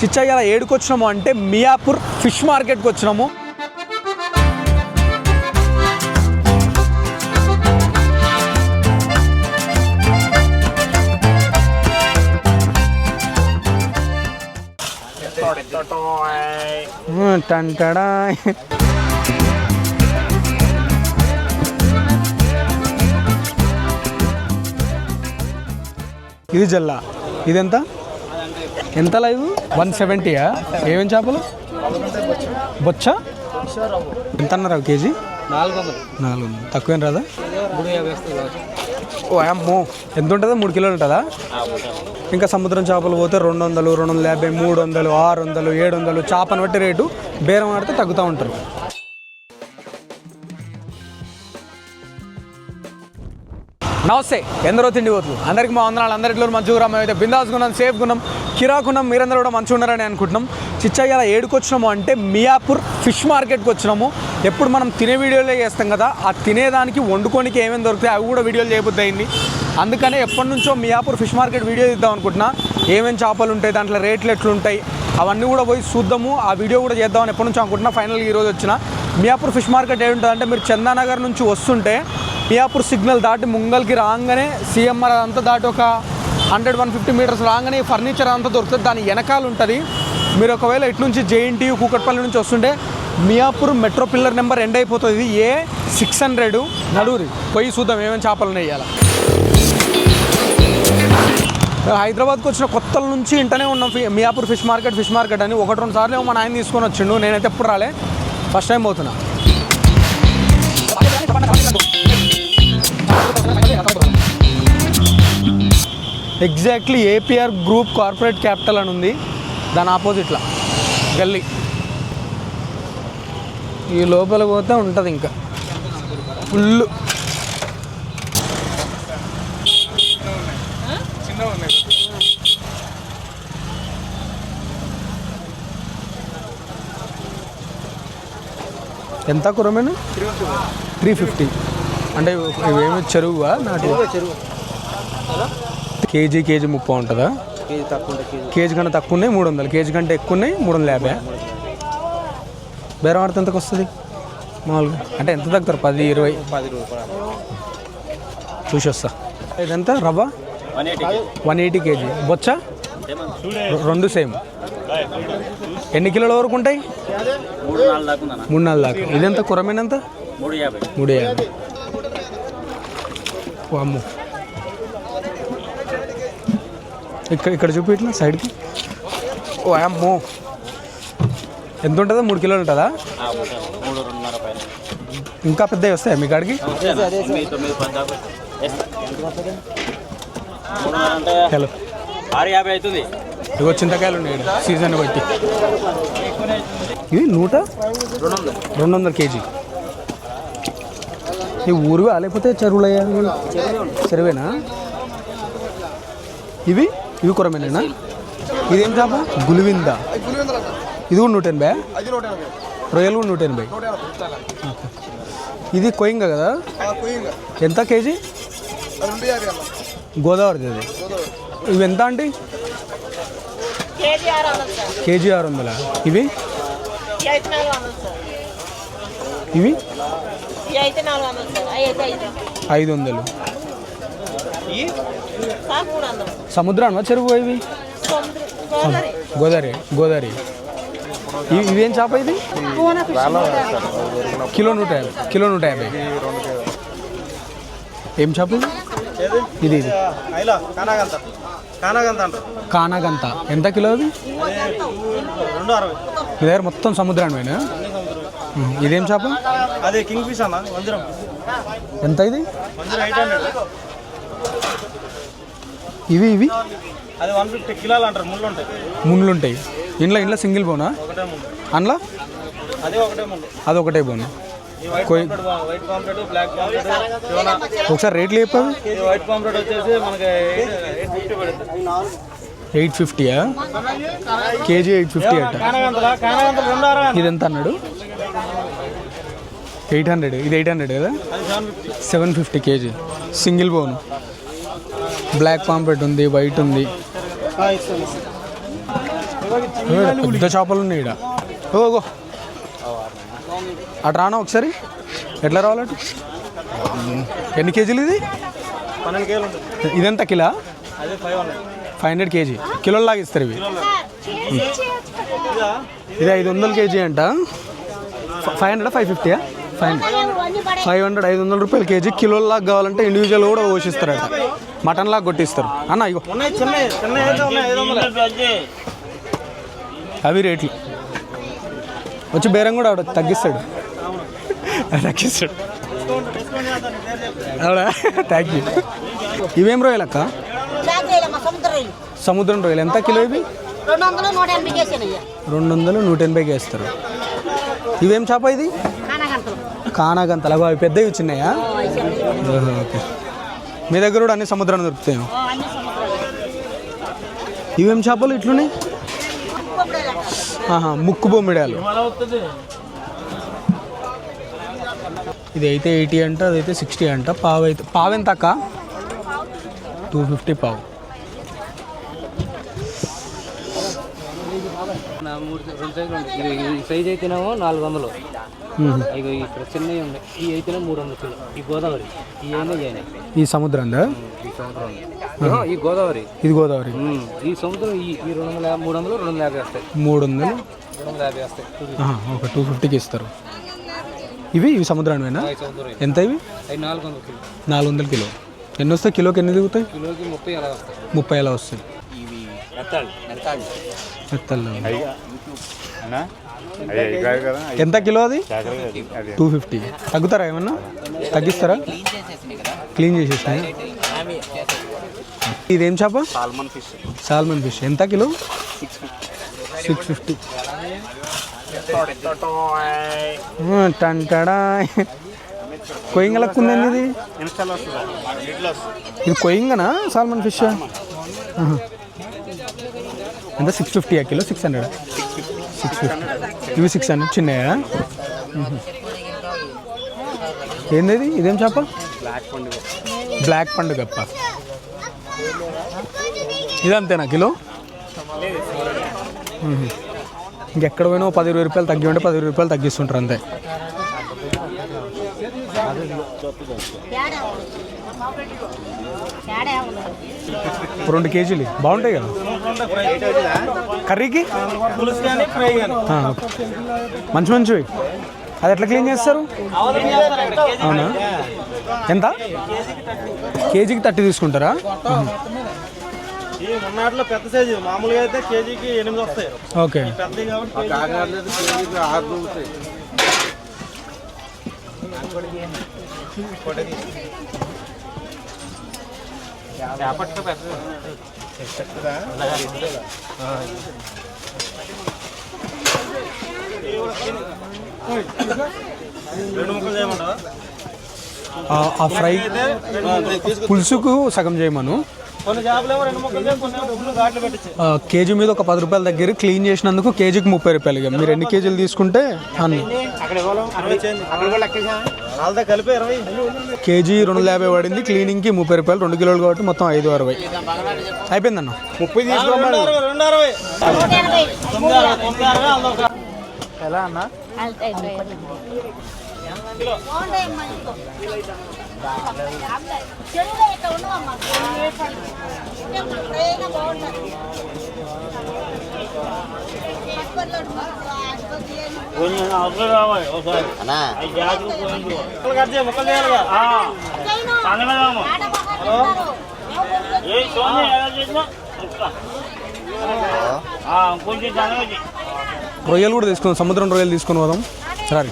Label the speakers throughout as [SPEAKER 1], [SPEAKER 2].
[SPEAKER 1] చిచ్చయ్య ఏడుకు వచ్చినాము అంటే మియాపూర్ ఫిష్ మార్కెట్కి వచ్చినాము. టంటడా ఇది జల్లా. ఇదెంత? ఎంత లైవ్? వన్ సెవెంటీయా ఏమేం చేపలు? బొచ్చ? ఎంత అన్నారు అవి కేజీ?
[SPEAKER 2] నాలుగు వందలు
[SPEAKER 1] నాలుగు వందలు. తక్కువేం రాదా?
[SPEAKER 2] యాభై వస్తుంది
[SPEAKER 1] ఓ అమ్మో. ఎంత ఉంటుందా? మూడు కిలోలు ఉంటుందా? ఇంకా సముద్రం చేపలు పోతే రెండు వందలు రెండు వందల యాభై మూడు వందలు ఆరు వందలు ఏడు వందలు చేపను బట్టి రేటు బేరం ఆడితే తగ్గుతూ ఉంటారు. నమస్తే ఎందరో తిండి పోతులు అందరికీ మా వందనాలు. అందరిలో మంచిగా మేము అయితే బిందాస్ గున్నాం సేఫ్ గున్నాం. కిరాకున్నాం మీరందరూ కూడా మంచిగా ఉన్నారని అనుకుంటున్నాం. చిచ్చయ్య ఏడుకొచ్చినాము అంటే మియాపూర్ ఫిష్ మార్కెట్కి వచ్చినాము. ఎప్పుడు మనం తినే వీడియోలే చేస్తాం కదా ఆ తినేదానికి వండుకోనికి ఏమేమి దొరుకుతాయి అవి కూడా వీడియోలు చేయబుద్ది అయింది. అందుకనే ఎప్పటి నుంచో మియాపూర్ ఫిష్ మార్కెట్ వీడియో ఇద్దాం అనుకుంటున్నా. ఏమేమి చేపలు ఉంటాయి దాంట్లో రేట్లు ఎట్లుంటాయి అవన్నీ కూడా పోయి చూద్దాము. ఆ వీడియో కూడా చేద్దామని ఎప్పటి నుంచో అనుకుంటున్నా. ఫైనల్గా ఈరోజు వచ్చిన మియాపూర్ ఫిష్ మార్కెట్ ఏముంటుందంటే మీరు చందానగర్ నుంచి వస్తుంటే మియాపూర్ సిగ్నల్ దాటి ముంగల్కి రాగానే సిఎంఆర్ అంతా దాటి ఒక హండ్రెడ్ వన్ ఫిఫ్టీ మీటర్స్ రాగానే ఫర్నిచర్ అంతా దొరుకుతుంది. దాని వెనకాల ఉంటుంది. మీరు ఒకవేళ ఇటు నుంచి కూకట్పల్లి నుంచి వస్తుంటే Miyapur metro pillar number end అయిపోతుంది. ఇది ఏ సిక్స్ హండ్రెడ్ నడూరి. పోయి చూద్దాం ఏమేమి చేపలు వేయాలి హైదరాబాద్కి వచ్చిన కొత్తల నుంచి ఇంటనే ఉన్నాం. Miyapur fish market fish market అని. ఒకటి రెండు సార్లు మా నాయన తీసుకొని వచ్చిండు. నేనైతే ఎప్పుడు రాలే. ఫస్ట్ టైం పోతున్నా. Exactly APR group corporate capital అని ఉంది. దాని ఆపోజిట్లో గల్లీ. ఈ లోపల పోతే ఉంటుంది ఇంకా. ఫుల్ ఎంత కురమేను? Three fifty. అంటే ఇవేమి చెరువువా? నాటి
[SPEAKER 2] చెరువు.
[SPEAKER 1] కేజీ కేజీ ముప్పై ఉంటుందా?
[SPEAKER 2] కేజీ తక్కువ ఉంటుంది కేజీ.
[SPEAKER 1] కన్నా తక్కువ ఉన్నాయి మూడు వందలు. కేజీ కంటే ఎక్కువ ఉన్నాయి మూడు వందల యాభై. బేరం ఆడితే ఎంతకు వస్తుంది? మామూలుగా. అంటే ఎంత తగ్గుతారు? పది ఇరవై?
[SPEAKER 2] పది
[SPEAKER 1] చూసి వస్తా ఇదంతా? రవ్వ? One eighty KG. బొచ్చ? రెండు సేమ్. ఎన్ని కిలోల వరకు ఉంటాయి?
[SPEAKER 2] మూడు నాలుగు దాకా
[SPEAKER 1] ఇదెంత? కురమేనంత
[SPEAKER 2] మూడు యాభై.
[SPEAKER 1] మూడు యాభై. అమ్ము ఇక్కడ ఇక్కడ చూపి ఇట్లా సైడ్కి. ఓ అమ్మో. ఎంత ఉంటుందా? మూడు కిలోలు ఉంటుందా? ఇంకా పెద్దవి వస్తాయి మీ కాడికి? హలో.
[SPEAKER 2] ఆరు యాభై అవుతుంది.
[SPEAKER 1] ఇగో చింతకాయలు ఉన్నాయి సీజన్ బట్టి. ఇవి నూట?
[SPEAKER 2] రెండు వందలు
[SPEAKER 1] కేజీ. ఈ ఊరుగా లేకపోతే చెరువులయ్యా? చెరువేనా? ఇవి? ఇవి కూరమేనా ఇదేం చేప? గులివిందా ఇది కూడా నూట ఎనభై రొయ్యలు కూడా నూట ఎనభై. ఇది కొయింగ కదా? ఎంత కేజీ? గోదావరిది అది. ఇవి ఎంత అండి?
[SPEAKER 3] కేజీ ఆరు వందలు?
[SPEAKER 1] ఇవి? ఇవి?
[SPEAKER 3] ఐదు
[SPEAKER 1] వందలు. సముద్రాన్ని చెరువు ఇవి?
[SPEAKER 3] సముద్రం గోదావరి.
[SPEAKER 1] గోదావరి ఇవి చేప ఇది? కిలో నూట యాభై కిలో నూట యాభై. ఏం చేప ఇది? ఇది ఇది.
[SPEAKER 2] కానాగంత. కానాగంత అంటారు.
[SPEAKER 1] కానాగంత. ఎంత కిలో అది మీ దగ్గర మొత్తం సముద్రానివేనా ఉహు. ఇదేం చేప?
[SPEAKER 2] అదే కింగ్ ఫిష్ అన్న వంజరం
[SPEAKER 1] ఎంత ఇది? ఇవి ఇవి?
[SPEAKER 2] అది వన్ ఫిఫ్టీ కిలోలు అంటారు ముళ్ళు ఉంటాయి.
[SPEAKER 1] ముళ్ళు ఉంటాయి. ఇంట్లో ఇంట్లో సింగిల్ బోనా? అందులో?
[SPEAKER 2] అదే ఒకటే ముందు
[SPEAKER 1] అది ఒకటే బోను? ఒకసారి రేట్లు చెప్పావి?
[SPEAKER 2] వైట్ పాంప్లెట్ వచ్చేసి మనకి ఎయిట్
[SPEAKER 1] ఫిఫ్టీయా కేజీ ఎయిట్ ఫిఫ్టీ అట. ఇది ఎంత అన్నాడు? Eight hundred. ఇది ఎయిట్ హండ్రెడ్ కదా?
[SPEAKER 2] Seven fifty
[SPEAKER 1] KG. Single bone. Black pomfret ఉంది వైట్ ఉంది. పెద్ద చేపలు ఉన్నాయి ఇక్కడ ఓగో. అటు రానా ఒకసారి? ఎట్లా రావాలట ఎన్ని కేజీలు ఇది? ఇదెంత కిలో?
[SPEAKER 2] అదే ఫైవ్ హండ్రెడ్.
[SPEAKER 1] కేజీ. కిలోలు లాగా ఇస్తారు ఇవి.
[SPEAKER 2] ఇదా
[SPEAKER 1] ఇది ఐదు వందల కేజీ అంట. Five hundred five ఫిఫ్టీయా? Five hundred. Five hundred. ఐదు వందల రూపాయలు కేజీ. కిలోల లాగా కావాలంటే ఇండివిజువల్ కూడా పోషిస్తారట. మటన్ లాగా కొట్టిస్తారు. అన్న ఇగో. అవి రేట్లు. వచ్చి బేరం కూడా ఆవిడ తగ్గిస్తాడు. తగ్గిస్తాడు. థ్యాంక్ యూ ఇవేం రొయ్యలు అక్క?
[SPEAKER 3] సముద్రం రొయ్యలు.
[SPEAKER 1] ఎంత కిలో ఇవి?
[SPEAKER 3] రెండు వందలు నూట
[SPEAKER 1] ఎనభైకి వేస్తారు ఇవేం చేప ఇది?
[SPEAKER 3] కానగంటలు
[SPEAKER 1] కానాగంతలు. అవి పెద్దవి చిన్నాయా? ఓహో, ఓకే. మీ దగ్గర కూడా అన్ని సముద్రం దొరుకుతాయి? ఇవేం చేపలు ఇట్లున్నాయి? ఆహా, ముక్కు బొమ్మిడాలు ఇది అయితే ఎయిటీ అంట అదైతే సిక్స్టీ అంట. పావు అయితే పావు. ఎంత అక్క టూ ఫిఫ్టీ పావు
[SPEAKER 4] సైజ్ అయితేనేమో నాలుగు వందలు. ఇగో ఇక్కడ చిన్నవి ఉన్నాయి. ఈ అయితేనే మూడు వందలు కిలో. ఈ గోదావరి. ఈ అయినా ఈ అయినా
[SPEAKER 1] ఈ
[SPEAKER 4] సముద్రం. ఈ గోదావరి.
[SPEAKER 1] ఇది గోదావరి.
[SPEAKER 4] ఈ సముద్రం ఈ ఈ రెండు వందల యాభై మూడు వందలు రెండు వందల యాభై వస్తాయి.
[SPEAKER 1] మూడు వందలు?
[SPEAKER 4] రెండు వందల యాభై వస్తాయి.
[SPEAKER 1] ఒక టూ ఫిఫ్టీకి ఇస్తారు. ఇవి ఇవి సముద్రానివేనా?
[SPEAKER 4] ఈ సముద్రం
[SPEAKER 1] ఎంత ఇవి?
[SPEAKER 4] నాలుగు వందల కిలో.
[SPEAKER 1] నాలుగు వందల కిలో. ఎన్ని వస్తాయి? కిలోకి ఎన్ని దిగుతాయి?
[SPEAKER 4] కిలోకి ముప్పై అలా వస్తాయి.
[SPEAKER 1] ముప్పై ఎలా వస్తాయి. మెత్తల్లో ఎంత కిలో అది? Two fifty. తగ్గుతారా ఏమన్నా? తగ్గిస్తారా? క్లీన్ చేసేసిన? ఇదేం చేప?
[SPEAKER 2] Salmon fish.
[SPEAKER 1] Salmon fish. ఎంత కిలో? Six fifty. టంటడా కొయ్యంగలకు ఉందండి ఇది? ఇది కొయ్యంగనా? Salmon fish? ఎంత? సిక్స్ ఫిఫ్టీ ఆ kilo? Six hundred? Six fifty. ఇవి సిక్స్ హండ్రెడ్ చిన్నయా? ఏంది ఇదేం చేప?
[SPEAKER 2] బ్లాక్ పండుగ.
[SPEAKER 1] గప్ప ఇదంతేనా కిలో? ఇంకెక్కడ పోయినా పది ఇరవై రూపాయలు తగ్గి ఉంటే పది ఇరవై రూపాయలు తగ్గిస్తుంటారు అంతే. రెండు కేజీలు. బాగుంటాయి కదా? కర్రీకి?
[SPEAKER 2] పులుసు కానీ ఫ్రై కానీ
[SPEAKER 1] ఆ, ఓకే. మంచి మంచివి అది ఎట్లా క్లీన్ చేస్తారు? అవునా? ఎంత? కేజీకి థర్టీ తీసుకుంటారా?
[SPEAKER 2] ఈ మున్నాటిలో పెద్ద సైజు. మామూలుగా అయితే కేజీకి ఎనిమిది వస్తాయి.
[SPEAKER 1] ఓకే.
[SPEAKER 2] కాబట్టి రెండు ముక్కలు చేయమంటావా?
[SPEAKER 1] ఆ- ఆ ఫ్రై పులుసుకు సగం చేయమను. కేజీ మీద ఒక పది రూపాయల దగ్గర క్లీన్ చేసినందుకు కేజీకి ముప్పై రూపాయలు ఇక. మీరు ఎన్ని కేజీలు తీసుకుంటే అన్ని. కేజీ రెండు వందల యాభై పడింది. క్లీనింగ్కి ముప్పై రూపాయలు రెండు కిలోలు కాబట్టి మొత్తం ఐదు అరవై. అయిపోయిందన్న? ముప్పై
[SPEAKER 2] ఒక.
[SPEAKER 1] ఎలా అన్న?
[SPEAKER 3] బాగుంటాయమ్మా ఇదిగో. చెరువులో ఇట్లా ఉండవమ్మా ఫ్రైగా బాగుంటుంది
[SPEAKER 2] కొంచెం అవసరం రావాలి ఒకసారి ఐదు జాతులు కొంచెం. ముక్కలు కట్ చేయి ముక్కలు చేయాలిగా ఆ. సంగమేమో. ఏ సోని ఎలా చేసినా ముక్క. ఆ, కొంచెం సంగమే చెయ్యి.
[SPEAKER 1] రొయ్యలు కూడా తీసుకుందాం సముద్రం రొయ్యలు తీసుకొని పోదాం సరే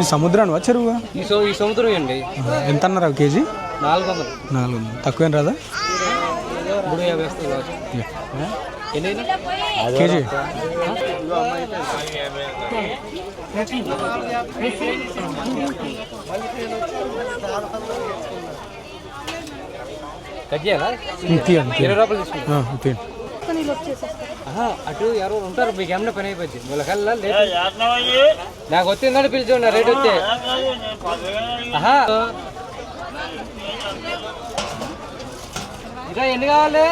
[SPEAKER 1] ఈ సముద్రాన్ని చెరువుగా
[SPEAKER 4] ఈ ఈ సముద్రం అండి.
[SPEAKER 1] ఎంత అన్నారు అవి కేజీ?
[SPEAKER 4] నాలుగు వందలు
[SPEAKER 1] నాలుగు వందలు తక్కువేం రాదా?
[SPEAKER 4] మూడు యాభై అయినా?
[SPEAKER 1] కేజీ?
[SPEAKER 4] కట్ చేయాలా?
[SPEAKER 1] తీయండి
[SPEAKER 4] ఇరవై రూపాయలు
[SPEAKER 1] తీయండి.
[SPEAKER 4] ఆహా, అటు ఎవరు ఉంటారు మీకు ఏమన్నా పని అయిపోద్ది. వీళ్ళకల్లా లేదు నాకు వచ్చిందని పిలిచి రేట్ వస్తే. ఇట్లా ఎన్ని కావాలి?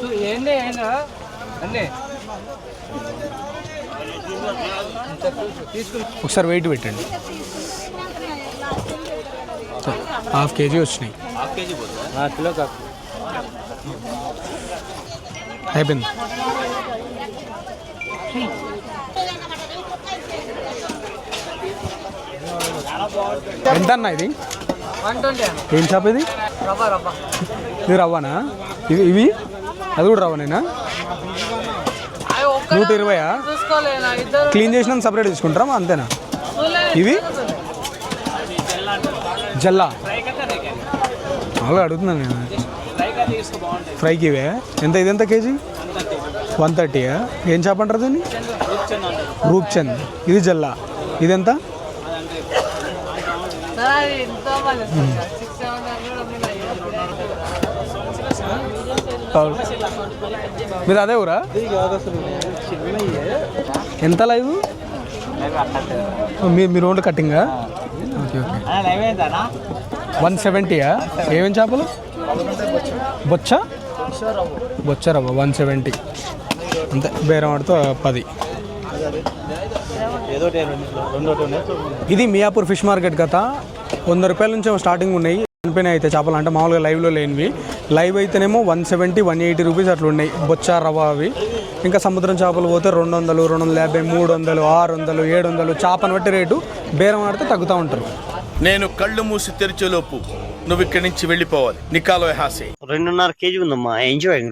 [SPEAKER 4] చూ ఏంటి అయినా అన్నీ.
[SPEAKER 1] ఒకసారి వెయిట్ పెట్టండి. హాఫ్ కేజీ వచ్చినాయి.
[SPEAKER 4] కిలో కాకు.
[SPEAKER 1] అయిపోయింది. ఎంత అన్న ఇది? ఏం షాప్ ఇది? ఇది రవ్వనా? ఇది ఇవి? అది కూడా రవ్వనేనా? నూట ఇరవయా? క్లీన్ చేసినాక సపరేట్ తీసుకుంటారా? అంతేనా? ఇవి? జల్లా. అలా అడుగుతున్నాను నేను. ఫ్రైకి ఇవే ఎంత ఇది? ఎంత కేజీ? వన్ థర్టీయా ఏం చేప అంటారు దీన్ని? రూప్చంద్ ఇది జల్లా. ఇది ఎంత
[SPEAKER 4] సరే ఎంతో మంది సిక్స్ సెవెన్ హండ్రెడ్
[SPEAKER 1] మీరు. అదే ఊరా? ఎంత లైవ్? మీ మీరు ఓన్లీ కట్టింగా? Okay okay. వన్ సెవెంటీయా ఏమేం చేపలు? బొచ్చ. బొచ్చ? రవ్వ వన్ సెవెంటీ. అంతే బేరం ఆడితో పది. ఇది మియాపూర్ ఫిష్ మార్కెట్ గత వంద రూపాయల నుంచి స్టార్టింగ్ ఉన్నాయి. చనిపోయినాయి అయితే చేపలు అంటే మామూలుగా లైవ్లో లేనివి. లైవ్ అయితేనేమో one seventy one eighty rupees అట్లా ఉన్నాయి. బొచ్చ రవ్వ అవి. ఇంకా సముద్రం చేపలు పోతే రెండు వందలు రెండు వందల యాభై మూడు వందలు ఆరు వందలు ఏడు వందలు. చేపను బట్టి రేటు బేరం ఆడితే తగ్గుతూ ఉంటారు.
[SPEAKER 5] నేను కళ్ళు మూసి తెరిచేలోపు నువ్వు ఇక్కడి నుంచి వెళ్ళిపోవాలి. నికాలో హాసే
[SPEAKER 2] రెండున్నర కేజీ ఉందమ్మా. ఎంజాయ్